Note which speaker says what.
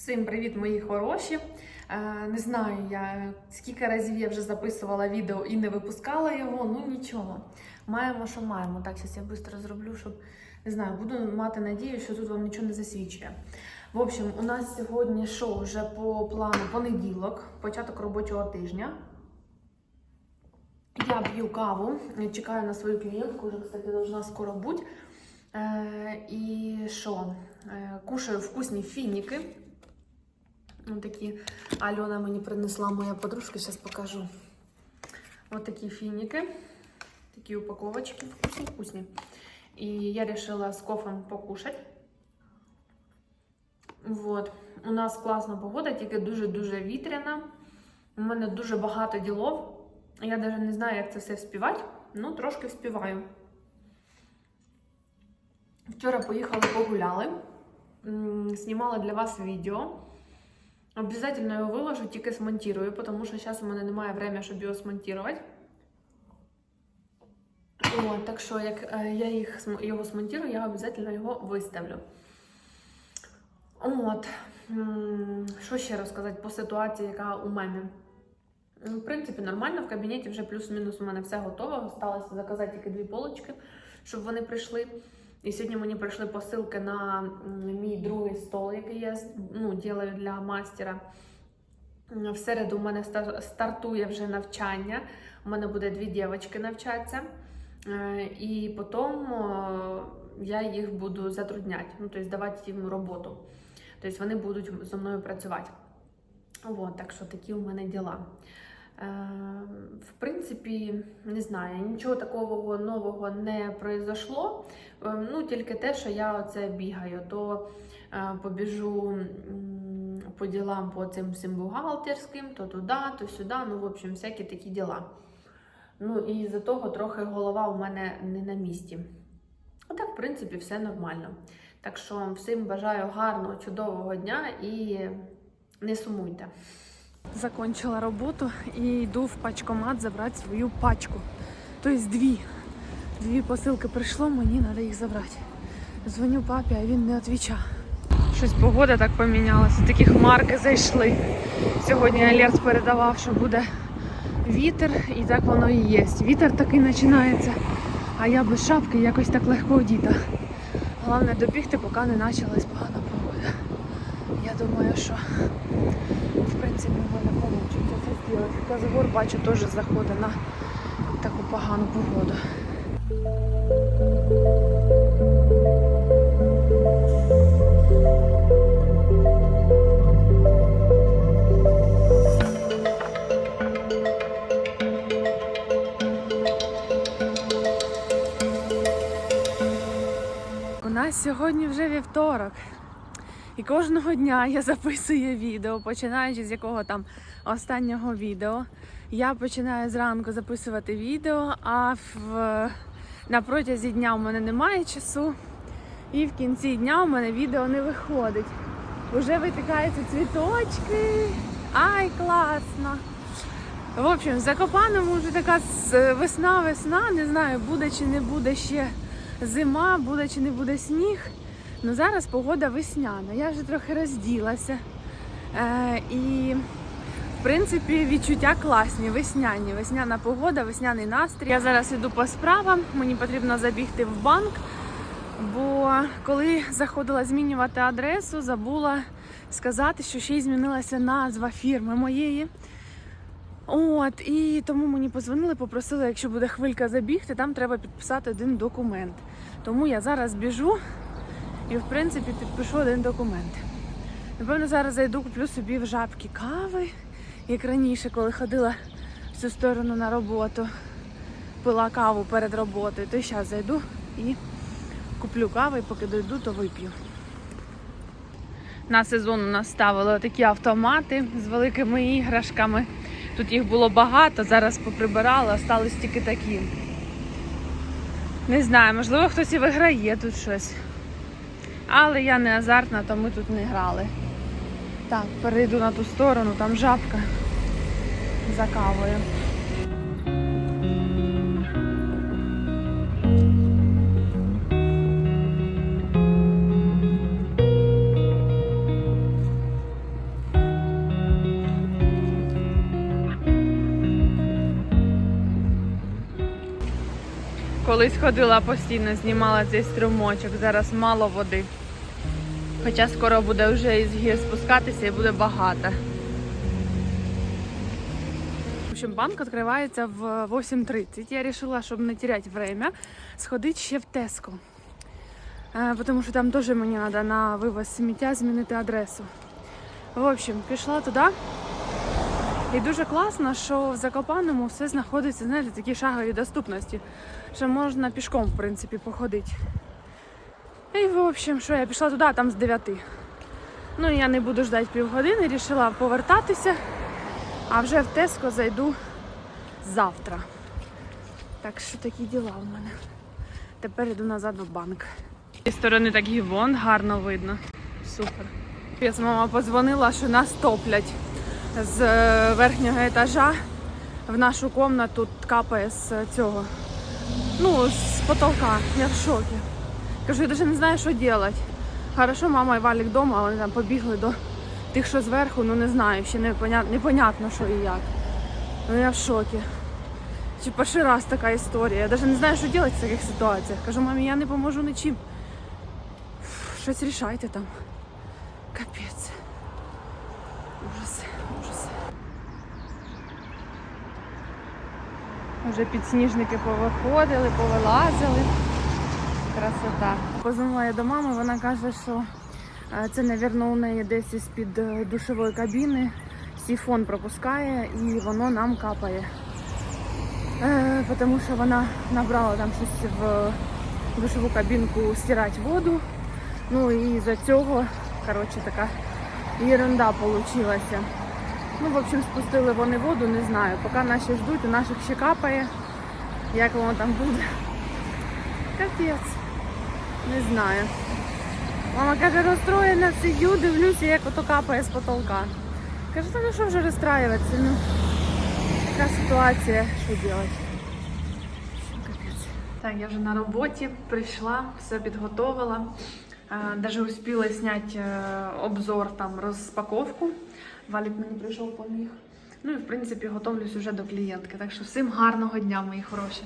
Speaker 1: Всім привіт, мої хороші. Е, Не знаю я скільки разів я вже записувала відео і не випускала його. Ну нічого. Маємо, що маємо. Так, зараз я швидко зроблю, щоб не знаю, буду мати надію, що тут вам нічого не засвідчує. В общем, у нас сьогодні що вже по плану понеділок, початок робочого тижня. Я п'ю каву, чекаю на свою клієнтку, вже, кстати, должна скоро бути. Е, і що? Е, кушаю вкусні фініки. Ось такі Альона мені принесла моя подружка, зараз покажу. Ось такі фініки, такі упаковочки, вкусні, вкусні. І я вирішила з кофем покушати. Вот. У нас класна погода, тільки дуже-дуже вітряна. У мене дуже багато ділов. Я навіть не знаю, як це все вспівати, ну трошки вспіваю. Вчора поїхали погуляли, знімала для вас відео. Обязательно його виложу, тільки смонтирую, тому що зараз у мене немає времени, щоб його смонтувати. О, так що, як е, я їх, його смонтирую, я обов'язково його виставлю. От. Що ще розказати по ситуації, яка у мене? Ну, В принципі, нормально. В кабінеті вже плюс-мінус у мене все готово. Осталося заказати тільки дві полочки, щоб вони прийшли. І сьогодні мені прийшли посилки на мій другий стол, який я ну, ділаю для мастера. В середу у мене стартує вже навчання. У мене буде дві дівчатки навчатися. Е, І потім е, я їх буду затрудняти, ну, тобто давати їм роботу. Тобто вони будуть зі мною працювати. От, так що такі у мене діла. Е, В принципі, не знаю, нічого такого нового не произошло. Е, Ну, тільки те, що я оце бігаю, то е, побіжу по ділам по цим всім бухгалтерським, то туди, то сюди. Ну, в общем, всякі такі діла. Ну і з-за того трохи голова у мене не на місці. А так, в принципі, все нормально. Так що всім бажаю гарного, чудового дня і не сумуйте. Закончила роботу і йду в пачкомат забрати свою пачку. Тобто дві. Дві посилки прийшло, мені треба їх забрати. Дзвоню папі, а він не відповідає. Щось погода так помінялася, такі хмарки зайшли. Сьогодні Алерт передавав, що буде вітер, і так воно і є. Вітер такий починається, а я без шапки якось так легко одіта. Головне добігти, поки не почалась погана погода. Я думаю, що принципі в мене вийде це зробити. Казгор бачу теж заходить на таку погану погоду. У нас сьогодні вже вівторок. І кожного дня я записую відео, починаючи з якого там останнього відео. Я починаю зранку записувати відео, а в, на протязі дня у мене немає часу. І в кінці дня у мене відео не виходить. Уже витикаються цвіточки. Ай, класно! В общем, в Закопаному вже така весна-весна, не знаю, буде чи не буде ще зима, буде чи не буде сніг. Ну зараз погода весняна. Я вже трохи розділася. Е, і, в принципі, відчуття класні, весняні. Весняна погода, весняний настрій. Я зараз іду по справам, мені потрібно забігти в банк, бо коли заходила змінювати адресу, забула сказати, що ще й змінилася назва фірми моєї. От, і тому мені позвонили, попросили, якщо буде хвилька забігти, там треба підписати один документ. Тому я зараз біжу і, в принципі, підпишу один документ. Напевно, зараз зайду, куплю собі в жабки кави, як раніше, коли ходила в цю сторону на роботу, пила каву перед роботою, то зараз зайду і куплю каву, і поки дойду, то вип'ю. На сезон у нас ставили такі автомати з великими іграшками. Тут їх було багато, зараз поприбирали, остались тільки такі. Не знаю, можливо, хтось і виграє тут щось. Але я не азартна, то ми тут не грали. Так, перейду на ту сторону, там жабка за кавою. Колись ходила постійно, знімала цей струмочок. Зараз мало води. Хоча скоро буде вже із гір спускатися і буде багато. В общем, банк відкривається в 8.30. Я вирішила, щоб не теряти время, сходити ще в Теско. Е, Тому що там теж мені треба на вивоз сміття змінити адресу. В общем, пішла туди. І дуже класно, що в Закопаному все знаходиться, знаєте, такі шагові доступності, що можна пішком, в принципі, походити. І, в общем, що я пішла туди, а там з 9. Ну, я не буду ждати півгодини, вирішила повертатися, а вже в Теско зайду завтра. Так що такі діла в мене. Тепер йду назад в банк. З цієї сторони так гівон гарно видно. Супер. Пець мама подзвонила, що нас топлять з е, верхнього етажа в нашу кімнату капає з цього. Ну, з потолка. Я в шокі. Кажу, я навіть не знаю, що робити. Хорошо, мама і Валік вдома, вони там побігли до тих, що зверху, ну не знаю, ще непонятно що і як. Ну я в шокі. Чи перший раз така історія. Я навіть не знаю, що робити в таких ситуаціях. Кажу, мамі, я не поможу нічим. Щось рішайте там. Капець. Ужас, ужас. Вже підсніжники повиходили, повилазили. Красота. Позвонила я до мами, вона каже, що е, це, мабуть, у неї десь із-під е, душової кабіни сіфон пропускає і воно нам капає. Е, тому що вона набрала там щось в душову кабінку стирати воду. Ну і за цього, коротше, така ерунда получилася. Ну, в общем, спустили вони воду, не знаю. Поки наші ждуть, у наших ще капає. Як воно там буде. Капець. Не знаю. Мама каже, розстроєна, сидю, дивлюся, як ото капає з потолка. Каже, ну що вже розстраюватися? Ну, така ситуація, що робити? Так, я вже на роботі прийшла, все підготовила. Даже успела зняти е, обзор, там, розпаковку. Валік мені прийшов поміг. Ну і в принципі готовлюсь уже до клієнтки. Так що всім гарного дня, мої хороші.